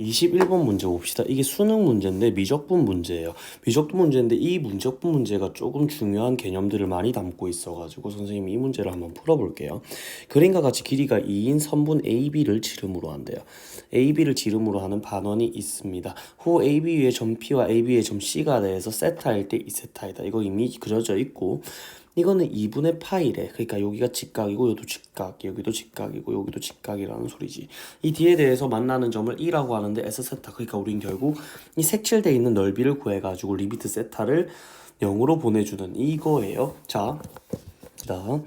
21번 문제 봅시다. 이게 수능 문제인데 미적분 문제예요. 미적분 문제인데 이 문적분 문제가 조금 중요한 개념들을 많이 담고 있어가지고 선생님이 이 문제를 한번 풀어볼게요. 그림과 같이 길이가 2인 선분 AB를 지름으로 한대요. AB를 지름으로 하는 반원이 있습니다. 후 AB 위의 점 P와 AB 위의 점 C가 대해서 세타일 때 2세타이다. 이거 이미 그려져 있고 이거는 2분의 파이래. 그러니까 여기가 직각이고 여기도 직각, 여기도 직각이고 여기도 직각이라는 소리지. 이 뒤에 대해서 만나는 점을 2라고 하는데 S 세타. 그러니까 우린 결국 이 색칠돼 있는 넓이를 구해가지고 리미트 세타를 0으로 보내주는 이거예요. 자, 자,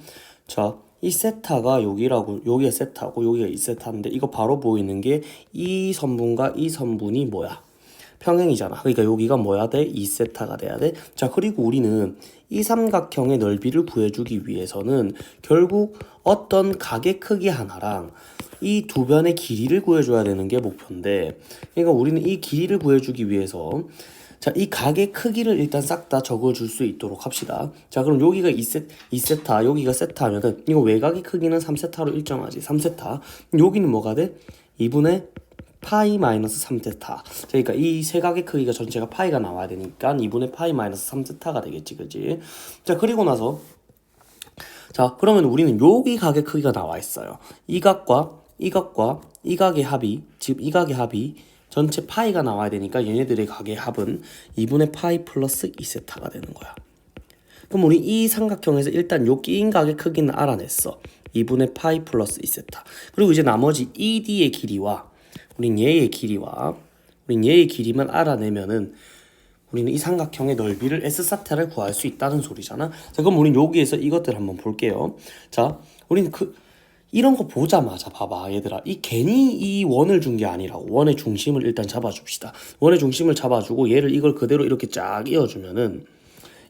자. 이 세타가 여기라고 여기가 세타고 여기가 이 세타인데 이거 바로 보이는 게 이 선분과 이 선분이 뭐야? 평행이잖아. 그러니까 여기가 뭐야 돼? 2세타가 돼야 돼. 자, 그리고 우리는 이 삼각형의 넓이를 구해주기 위해서는 결국 어떤 각의 크기 하나랑 이 두 변의 길이를 구해줘야 되는 게 목표인데, 그러니까 우리는 이 길이를 구해주기 위해서 자, 이 각의 크기를 일단 싹 다 적어줄 수 있도록 합시다. 자, 그럼 여기가 2세, 2세타, 여기가 세타 하면은, 이거 외곽의 크기는 3세타로 일정하지. 3세타. 여기는 뭐가 돼? 2분의 파이 마이너스 3세타. 그러니까 이 세각의 크기가 전체가 파이가 나와야 되니까 2분의 파이 마이너스 3세타가 되겠지, 그지? 자, 그리고 나서 자, 그러면 우리는 여기 각의 크기가 나와 있어요. 이 각과 이 각과 이 각의 합이 지금 이 각의 합이 전체 파이가 나와야 되니까 얘네들의 각의 합은 2분의 파이 플러스 2세타가 되는 거야. 그럼 우리 이 삼각형에서 일단 요 끼인 각의 크기는 알아냈어. 2분의 파이 플러스 2세타. 그리고 이제 나머지 ED의 길이와 우린 얘의 길이와 우린 얘의 길이만 알아내면은 우리는 이 삼각형의 넓이를 S 사타를 구할 수 있다는 소리잖아. 자, 그럼 우린 여기에서 이것들 한번 볼게요. 자, 우린 그 이런 거 보자마자 봐봐 얘들아 이 괜히 이 원을 준 게 아니라고 원의 중심을 일단 잡아줍시다 원의 중심을 잡아주고 얘를 이걸 그대로 이렇게 쫙 이어주면은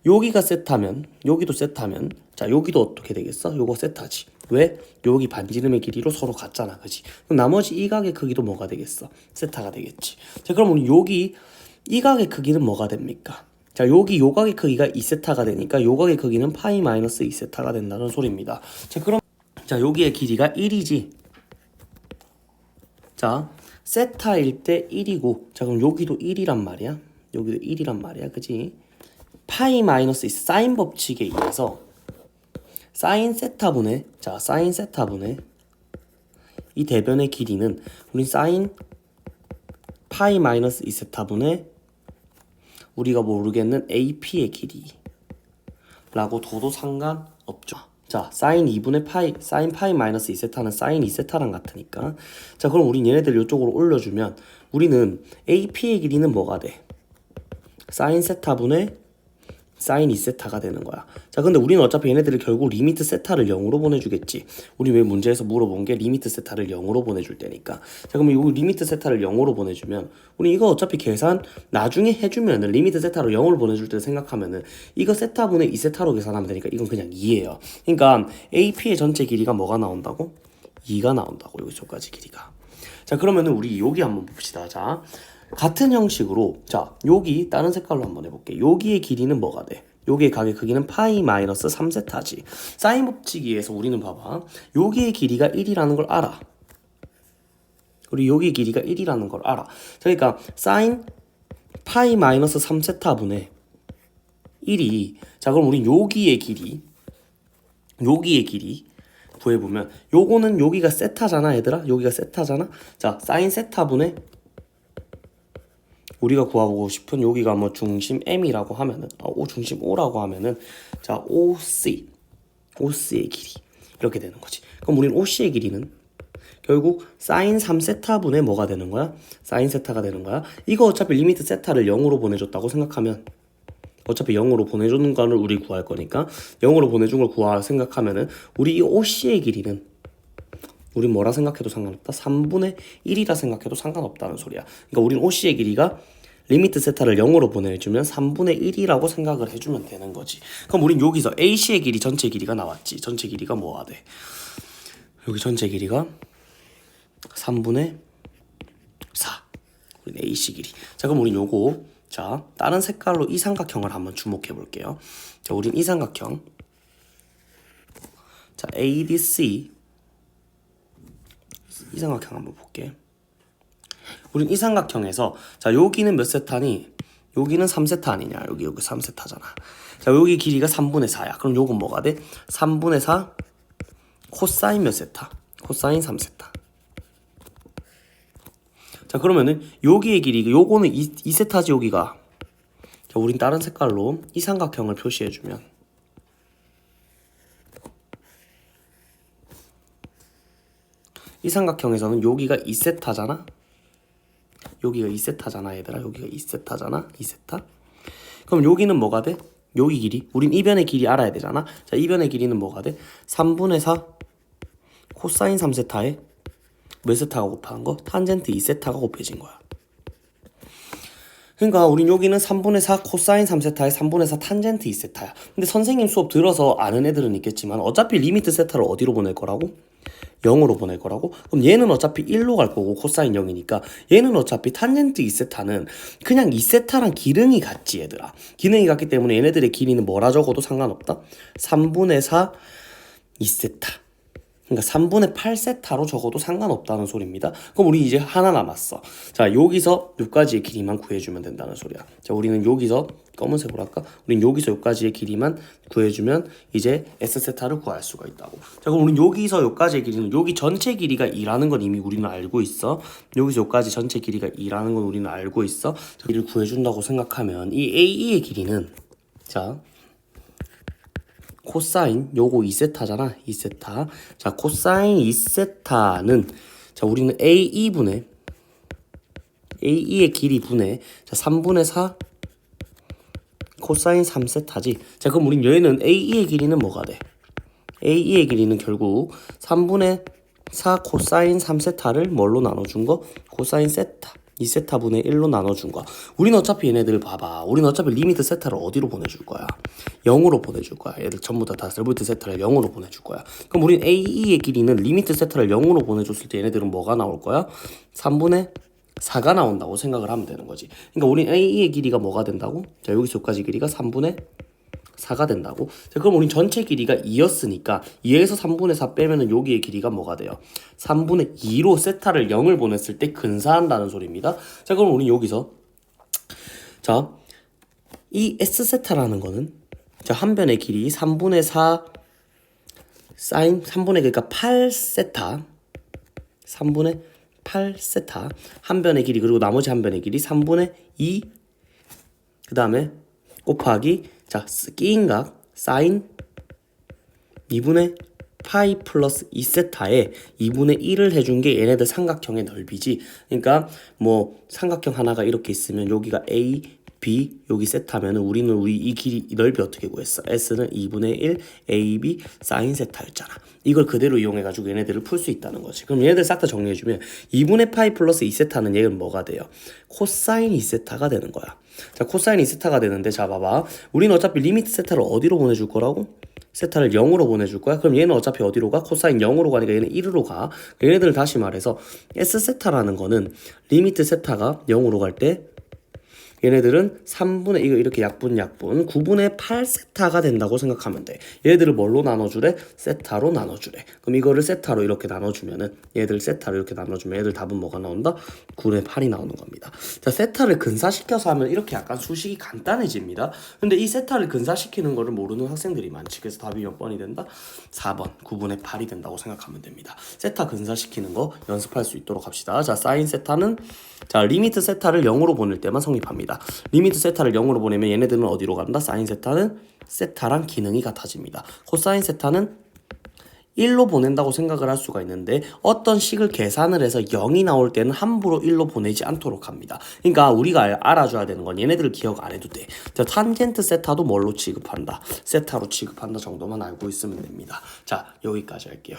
여기가 세타면 여기도 세타면 자 여기도 어떻게 되겠어? 요거 세타지 왜? 여기 반지름의 길이로 서로 같잖아 그지? 나머지 이 각의 크기도 뭐가 되겠어? 세타가 되겠지 자 그럼 우리 여기 이 각의 크기는 뭐가 됩니까? 자 여기 요 각의 크기가 2세타가 되니까 요 각의 크기는 파이 마이너스 2세타가 된다는 소리입니다 자 그럼 자 여기의 길이가 1이지 자 세타일 때 1이고 자 그럼 여기도 1이란 말이야 여기도 1이란 말이야 그지 파이 마이너스 이 사인 법칙에 의해서 사인 세타분의 자 사인 세타분의 이 대변의 길이는 우린 사인 파이 마이너스 2세타분의 우리가 모르겠는 AP의 길이 라고 둬도 상관없죠. 자, 사인 2분의 파이, 사인 파이 마이너스 2세타는 사인 2세타랑 같으니까. 자, 그럼 우린 얘네들 이쪽으로 올려주면 우리는 AP의 길이는 뭐가 돼? 사인 세타분의 사인 2세타가 되는 거야. 자, 근데 우리는 어차피 얘네들을 결국 리미트 세타를 0으로 보내주겠지. 우리 왜 문제에서 물어본 게 리미트 세타를 0으로 보내줄 때니까. 자, 그러면 이 리미트 세타를 0으로 보내주면 우리 이거 어차피 계산 나중에 해주면은 리미트 세타로 0으로 보내줄 때 생각하면은 이거 세타분의 2세타로 계산하면 되니까 이건 그냥 2예요. 그러니까 AP의 전체 길이가 뭐가 나온다고? 2가 나온다고 여기서까지 길이가. 자, 그러면은 우리 여기 한번 봅시다. 자. 같은 형식으로 자 여기 다른 색깔로 한번 해볼게. 여기의 길이는 뭐가 돼? 여기의 각의 크기는 파이 마이너스 3세타지. 사인 법칙에 의해서 우리는 봐봐. 여기의 길이가 1이라는 걸 알아. 그리고 여기의 길이가 1이라는 걸 알아. 자, 그러니까 사인 파이 마이너스 3세타 분의 1이 자 그럼 우린 여기의 길이 여기의 길이 구해보면 요거는 여기가 세타잖아 얘들아? 여기가 세타잖아? 자 사인 세타분의 우리가 구하고 싶은 여기가 뭐 중심 M이라고 하면은 어, 오 중심 O라고 하면은 자 OC OC의 길이 이렇게 되는 거지. 그럼 우리는 OC의 길이는 결국 사인 3세타분의 뭐가 되는 거야? 사인 세타가 되는 거야. 이거 어차피 리미트 세타를 0으로 보내줬다고 생각하면 어차피 0으로 보내주는 거를 우리 구할 거니까 0으로 보내준 걸 구할 생각하면은 우리 이 OC의 길이는 우린 뭐라 생각해도 상관없다. 3분의 1이라 생각해도 상관없다는 소리야. 그러니까 우린 OC의 길이가 리미트 세타를 0으로 보내주면 3분의 1이라고 생각을 해주면 되는 거지. 그럼 우린 여기서 AC의 길이 전체 길이가 나왔지. 전체 길이가 뭐가 돼? 여기 전체 길이가 3분의 4. 우린 AC 길이. 자, 그럼 우린 요거 자 다른 색깔로 이 삼각형을 한번 주목해 볼게요. 자, 우린 이 삼각형 자 ADC 이 삼각형 한번 볼게. 우린 이 삼각형에서 자 여기는 몇 세타니? 여기는 3세타 아니냐? 여기 여기 3세타잖아. 자 여기 길이가 3분의 4야. 그럼 요건 뭐가 돼? 3분의 4 코사인 몇 세타? 코사인 3세타. 자 그러면은 여기의 길이 요거는 2, 2세타지 여기가. 자 우린 다른 색깔로 이 삼각형을 표시해 주면 이 삼각형에서는 여기가 2세타잖아. 여기가 2세타잖아, 얘들아. 여기가 2세타잖아. 2세타. 그럼 여기는 뭐가 돼? 여기 길이. 우린 이변의 길이 알아야 되잖아. 자, 이변의 길이는 뭐가 돼? 3분의 4 코사인 3세타에 몇 세타가 곱한 거? 탄젠트 2세타가 곱해진 거야. 그러니까 우린 여기는 3분의 4 코사인 3세타에 3분의 4 탄젠트 2세타야. 근데 선생님 수업 들어서 아는 애들은 있겠지만 어차피 리미트 세타를 어디로 보낼 거라고? 0으로 보낼 거라고? 그럼 얘는 어차피 1로 갈 거고 코사인 0이니까 얘는 어차피 탄젠트 2세타는 그냥 2세타랑 기능이 같지 얘들아. 기능이 같기 때문에 얘네들의 길이는 뭐라 적어도 상관없다. 3분의 4 2세타. 그러니까 3분의 8세타로 적어도 상관없다는 소리입니다. 그럼 우리 이제 하나 남았어. 자, 여기서 여기까지의 길이만 구해주면 된다는 소리야. 자, 우리는 여기서 검은색으로 할까? 우린 여기서 여기까지의 길이만 구해주면 이제 S세타를 구할 수가 있다고. 자, 그럼 우린 여기서 여기까지의 길이는 여기 전체 길이가 2라는 건 이미 우리는 알고 있어. 여기서 여기까지 전체 길이가 2라는 건 우리는 알고 있어. 자, 길이를 구해준다고 생각하면 이 AE의 길이는 자, 코사인 요거 2세타잖아 2세타. 자 코사인 2세타는 자 우리는 A2분의 A2의 길이 분의 자 3분의 4 코사인 3세타지. 자 그럼 우린 얘는 A2의 길이는 뭐가 돼? A2의 길이는 결국 3분의 4 코사인 3세타를 뭘로 나눠준 거? 코사인 세타 2세타분의 1로 나눠준 거야. 우린 어차피 얘네들 봐봐. 우린 어차피 리미트 세타를 어디로 보내줄 거야? 0으로 보내줄 거야. 얘들 전부 다, 다 리미트 세타를 0으로 보내줄 거야. 그럼 우린 A2의 길이는 리미트 세타를 0으로 보내줬을 때 얘네들은 뭐가 나올 거야? 3분의 4가 나온다고 생각을 하면 되는 거지. 그러니까 우린 A2의 길이가 뭐가 된다고? 자, 여기서 여기까지 길이가 3분의 4가 된다고? 자, 그럼 우린 전체 길이가 2였으니까 2에서 3분의 4 빼면은 여기의 길이가 뭐가 돼요? 3분의 2로 세타를 0을 보냈을 때 근사한다는 소리입니다. 자, 그럼 우린 여기서 자, 이 S세타라는 거는 자, 한 변의 길이 3분의 4 사인 3분의 그러니까 8세타 3분의 8세타 한 변의 길이 그리고 나머지 한 변의 길이 3분의 2 그 다음에 곱하기 자 끼인각 사인? 2분의 파이 플러스 2세타에 2분의 1을 해준 게 얘네들 삼각형의 넓이지. 그러니까 뭐 삼각형 하나가 이렇게 있으면 여기가 A B 여기 세타면은 우리는 우리 이 길이 이 넓이 어떻게 구했어? S는 2분의 1 AB 사인 세타였잖아. 이걸 그대로 이용해가지고 얘네들을 풀 수 있다는 거지. 그럼 얘네들 싹 다 정리해주면 2분의 파이 플러스 2세타는 얘는 뭐가 돼요? 코사인 2세타가 되는 거야. 자, 코사인 2세타가 되는데 자 봐봐. 우리는 어차피 리미트 세타를 어디로 보내줄 거라고? 세타를 0으로 보내줄 거야. 그럼 얘는 어차피 어디로 가? 코사인 0으로 가니까 얘는 1으로 가. 얘네들 다시 말해서 S 세타라는 거는 리미트 세타가 0으로 갈 때 얘네들은 3분의 이거 이렇게 약분 약분 9분의 8 세타가 된다고 생각하면 돼. 얘들을 뭘로 나눠주래? 세타로 나눠주래. 그럼 이거를 세타로 이렇게 나눠주면은 얘들 세타로 이렇게 나눠주면 얘들 답은 뭐가 나온다? 9분의 8이 나오는 겁니다. 자 세타를 근사시켜서 하면 이렇게 약간 수식이 간단해집니다. 근데 이 세타를 근사시키는 거를 모르는 학생들이 많지. 그래서 답이 몇 번이 된다? 4번 9분의 8이 된다고 생각하면 됩니다. 세타 근사시키는 거 연습할 수 있도록 합시다. 자 사인 세타는 자 리미트 세타를 0으로 보낼 때만 성립합니다. 리미트 세타를 0으로 보내면 얘네들은 어디로 간다? 사인 세타는 세타랑 기능이 같아집니다. 코사인 세타는 1로 보낸다고 생각을 할 수가 있는데 어떤 식을 계산을 해서 0이 나올 때는 함부로 1로 보내지 않도록 합니다. 그러니까 우리가 알- 알아줘야 되는 건 얘네들을 기억 안 해도 돼. 자, 탄젠트 세타도 뭘로 취급한다? 세타로 취급한다 정도만 알고 있으면 됩니다. 자, 여기까지 할게요.